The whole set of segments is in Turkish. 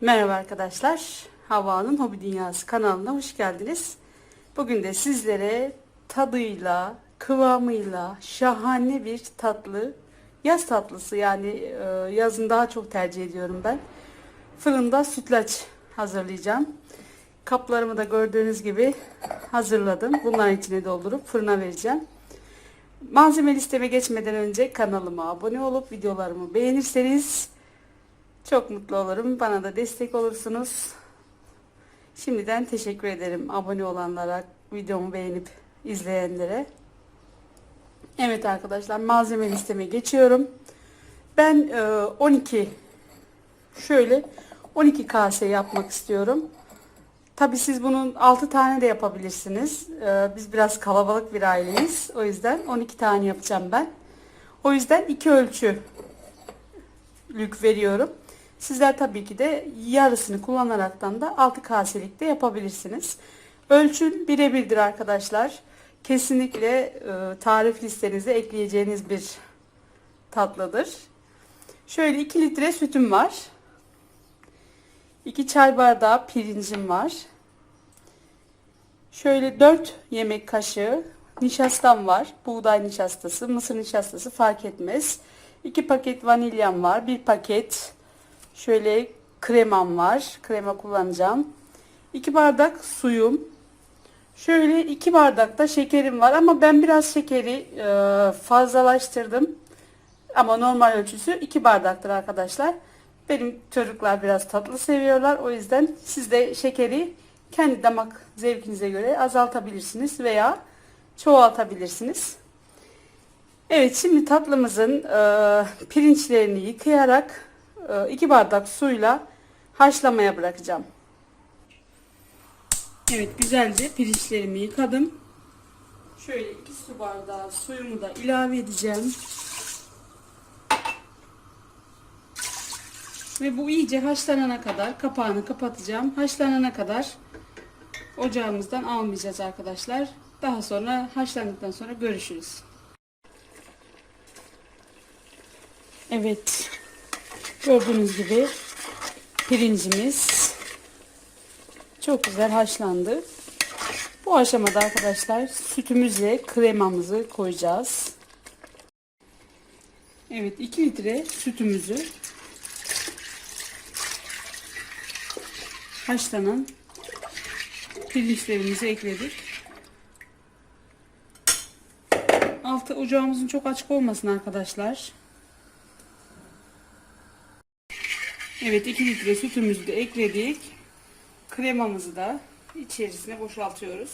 Merhaba arkadaşlar. Hava'nın Hobi Dünyası kanalına hoş geldiniz. Bugün de sizlere tadıyla, kıvamıyla şahane bir tatlı, yaz tatlısı yani e, yazın daha çok tercih ediyorum ben. Fırında sütlaç hazırlayacağım. Kaplarımı da gördüğünüz gibi hazırladım. Bunların içine doldurup fırına vereceğim. Malzeme listeme geçmeden önce kanalıma abone olup videolarımı beğenirseniz çok mutlu olurum. Bana da destek olursunuz. Şimdiden teşekkür ederim abone olanlara, videomu beğenip izleyenlere. Evet arkadaşlar malzeme listeme geçiyorum. Ben e, 12 şöyle 12 kase yapmak istiyorum. Tabi siz bunun 6 tane de yapabilirsiniz. E, Biz biraz kalabalık bir aileyiz. O yüzden 12 tane yapacağım ben. O yüzden iki ölçü lük veriyorum. Sizler tabii ki de yarısını kullanaraktan da 6 kaselik de yapabilirsiniz. Ölçün birebirdir arkadaşlar. Kesinlikle e, tarif listenize ekleyeceğiniz bir tatlıdır. Şöyle 2 litre sütüm var. 2 çay bardağı pirincim var. Şöyle 4 yemek kaşığı nişastam var. Buğday nişastası, mısır nişastası fark etmez. 2 paket vanilyam var. 1 paket şöyle kremam var. Krema kullanacağım. 2 bardak suyum. Şöyle 2 bardak da şekerim var ama ben biraz şekeri e, fazlalaştırdım. Ama normal ölçüsü 2 bardaktır arkadaşlar. Benim çocuklar biraz tatlı seviyorlar. O yüzden siz de şekeri kendi damak zevkinize göre azaltabilirsiniz veya çoğaltabilirsiniz. Evet şimdi tatlımızın e, pirinçlerini yıkayarak 2 bardak suyla haşlamaya bırakacağım. Evet güzelce pirinçlerimi yıkadım. Şöyle 2 su bardağı suyumu da ilave edeceğim. Ve bu iyice haşlanana kadar kapağını kapatacağım. Haşlanana kadar ocağımızdan almayacağız arkadaşlar. Daha sonra haşlandıktan sonra görüşürüz. Evet. Gördüğünüz gibi pirincimiz çok güzel haşlandı. Bu aşamada arkadaşlar sütümüzle kremamızı koyacağız. Evet 2 litre sütümüzü haşlanan pirinçlerimizi ekledik. Altı ocağımızın çok açık olmasın arkadaşlar. Evet 2 litre sütümüzü de ekledik. Kremamızı da içerisine boşaltıyoruz.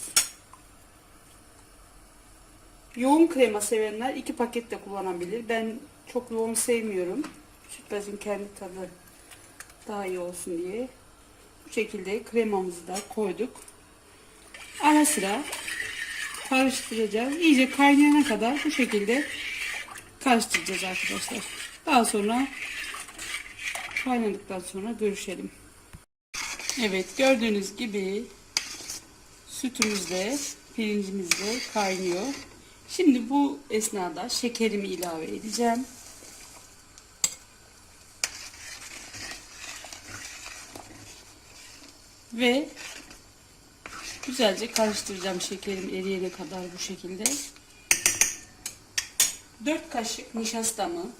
Yoğun krema sevenler 2 paket de kullanabilir. Ben çok yoğun sevmiyorum. Sütbazın kendi tadı daha iyi olsun diye. Bu şekilde kremamızı da koyduk. Ara sıra karıştıracağız. İyice kaynayana kadar bu şekilde karıştıracağız arkadaşlar. Daha sonra kaynadıktan sonra görüşelim. Evet gördüğünüz gibi sütümüz de pirincimiz de kaynıyor. Şimdi bu esnada şekerimi ilave edeceğim. Ve güzelce karıştıracağım şekerim eriyene kadar bu şekilde. 4 kaşık nişastamı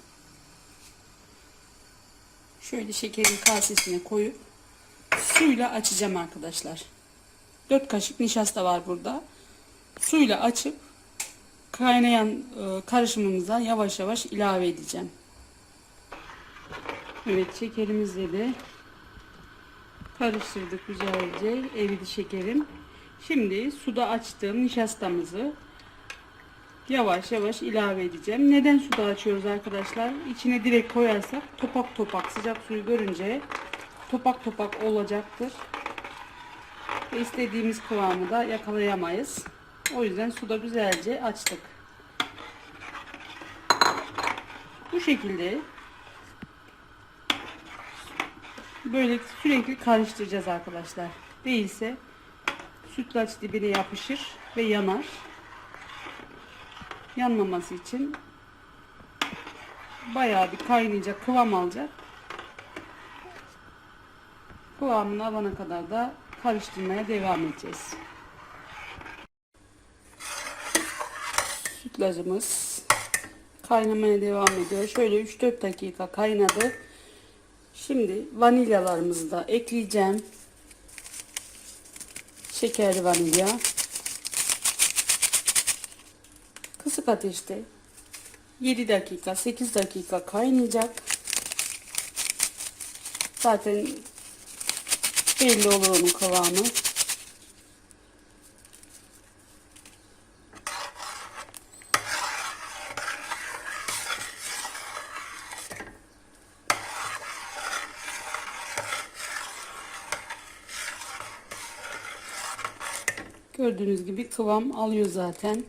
şöyle şekerin kasesine koyup suyla açacağım arkadaşlar. 4 kaşık nişasta var burada. Suyla açıp kaynayan e, karışımımıza yavaş yavaş ilave edeceğim. Evet şekerimizle de karıştırdık güzelce eridi şekerim. Şimdi suda açtığım nişastamızı yavaş yavaş ilave edeceğim. Neden suda açıyoruz arkadaşlar? İçine direkt koyarsak topak topak sıcak suyu görünce topak topak olacaktır. Ve istediğimiz kıvamı da yakalayamayız. O yüzden suda güzelce açtık. Bu şekilde böyle sürekli karıştıracağız arkadaşlar. Değilse sütlaç dibine yapışır ve yanar. Yanmaması için bayağı bir kaynayacak, kıvam alacak. Kıvamını alana kadar da karıştırmaya devam edeceğiz. Sütlacımız kaynamaya devam ediyor. Şöyle 3-4 dakika kaynadı. Şimdi vanilyalarımızı da ekleyeceğim. Şekerli vanilya. Kısık ateşte 7 dakika 8 dakika kaynayacak. Zaten belli olur onun kıvamı. Gördüğünüz gibi kıvam alıyor zaten.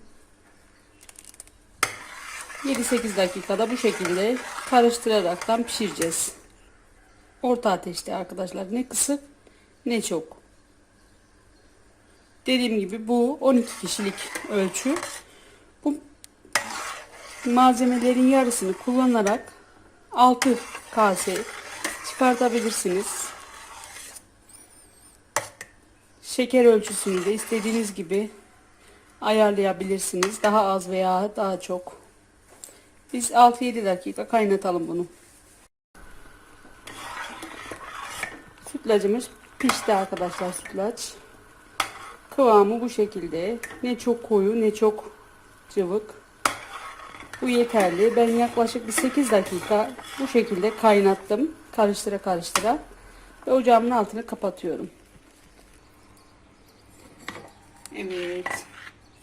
7-8 dakikada bu şekilde karıştıraraktan pişireceğiz. Orta ateşte arkadaşlar. Ne kısık ne çok. Dediğim gibi bu 12 kişilik ölçü. Bu malzemelerin yarısını kullanarak 6 kase çıkartabilirsiniz. Şeker ölçüsünü de istediğiniz gibi ayarlayabilirsiniz. Daha az veya daha çok. Biz 6-7 dakika kaynatalım bunu. Sütlacımız pişti arkadaşlar sütlaç. Kıvamı bu şekilde. Ne çok koyu ne çok cıvık. Bu yeterli. Ben yaklaşık bir 8 dakika bu şekilde kaynattım. Karıştıra karıştıra. Ve ocağımın altını kapatıyorum. Evet.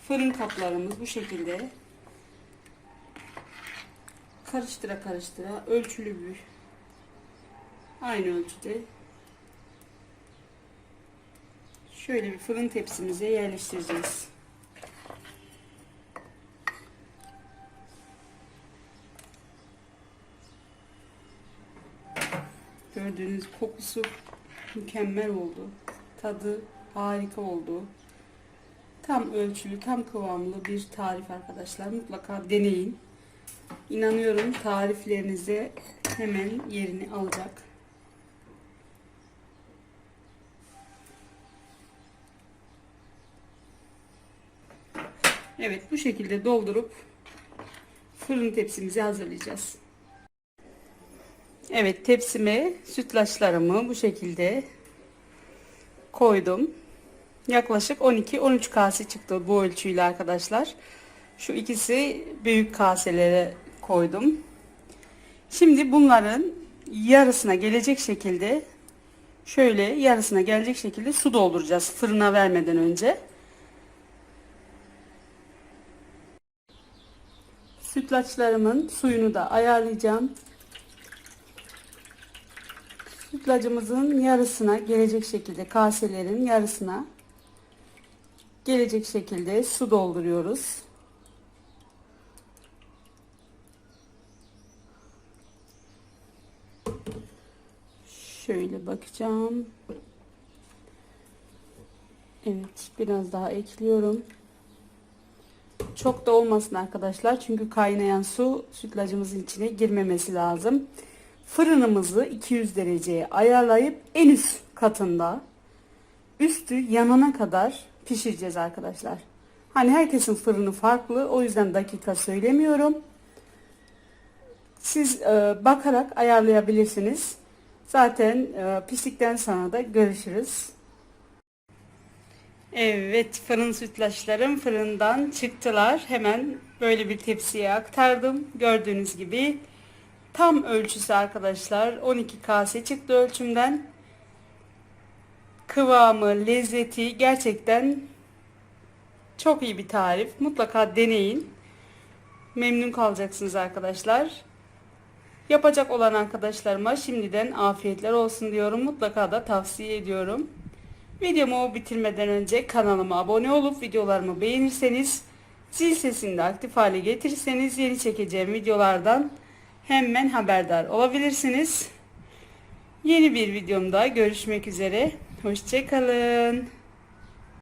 Fırın kaplarımız bu şekilde. Karıştıra karıştıra ölçülü bir aynı ölçüde şöyle bir fırın tepsimize yerleştireceğiz. Gördüğünüz kokusu mükemmel oldu. Tadı harika oldu. Tam ölçülü, tam kıvamlı bir tarif arkadaşlar. Mutlaka deneyin. İnanıyorum tariflerinize hemen yerini alacak. Evet bu şekilde doldurup fırın tepsimizi hazırlayacağız. Evet tepsime sütlaçlarımı bu şekilde koydum. Yaklaşık 12-13 kase çıktı bu ölçüyle arkadaşlar. Şu ikisi büyük kaselere koydum. Şimdi bunların yarısına gelecek şekilde şöyle yarısına gelecek şekilde su dolduracağız fırına vermeden önce. Sütlaçlarımın suyunu da ayarlayacağım. Sütlacımızın yarısına gelecek şekilde kaselerin yarısına gelecek şekilde su dolduruyoruz. Şöyle bakacağım. Evet, biraz daha ekliyorum. Çok da olmasın arkadaşlar. Çünkü kaynayan su sütlacımızın içine girmemesi lazım. Fırınımızı 200 dereceye ayarlayıp en üst katında üstü yanana kadar pişireceğiz arkadaşlar. Hani herkesin fırını farklı. O yüzden dakika söylemiyorum. Siz e, bakarak ayarlayabilirsiniz. Zaten e, piştikten sonra da görüşürüz. Evet fırın sütlaçlarım fırından çıktılar. Hemen böyle bir tepsiye aktardım. Gördüğünüz gibi tam ölçüsü arkadaşlar 12 kase çıktı ölçümden. Kıvamı, lezzeti gerçekten çok iyi bir tarif. Mutlaka deneyin. Memnun kalacaksınız arkadaşlar. Yapacak olan arkadaşlarıma şimdiden afiyetler olsun diyorum. Mutlaka da tavsiye ediyorum. Videomu bitirmeden önce kanalıma abone olup videolarımı beğenirseniz zil sesini de aktif hale getirirseniz yeni çekeceğim videolardan hemen haberdar olabilirsiniz. Yeni bir videomda görüşmek üzere. Hoşçakalın.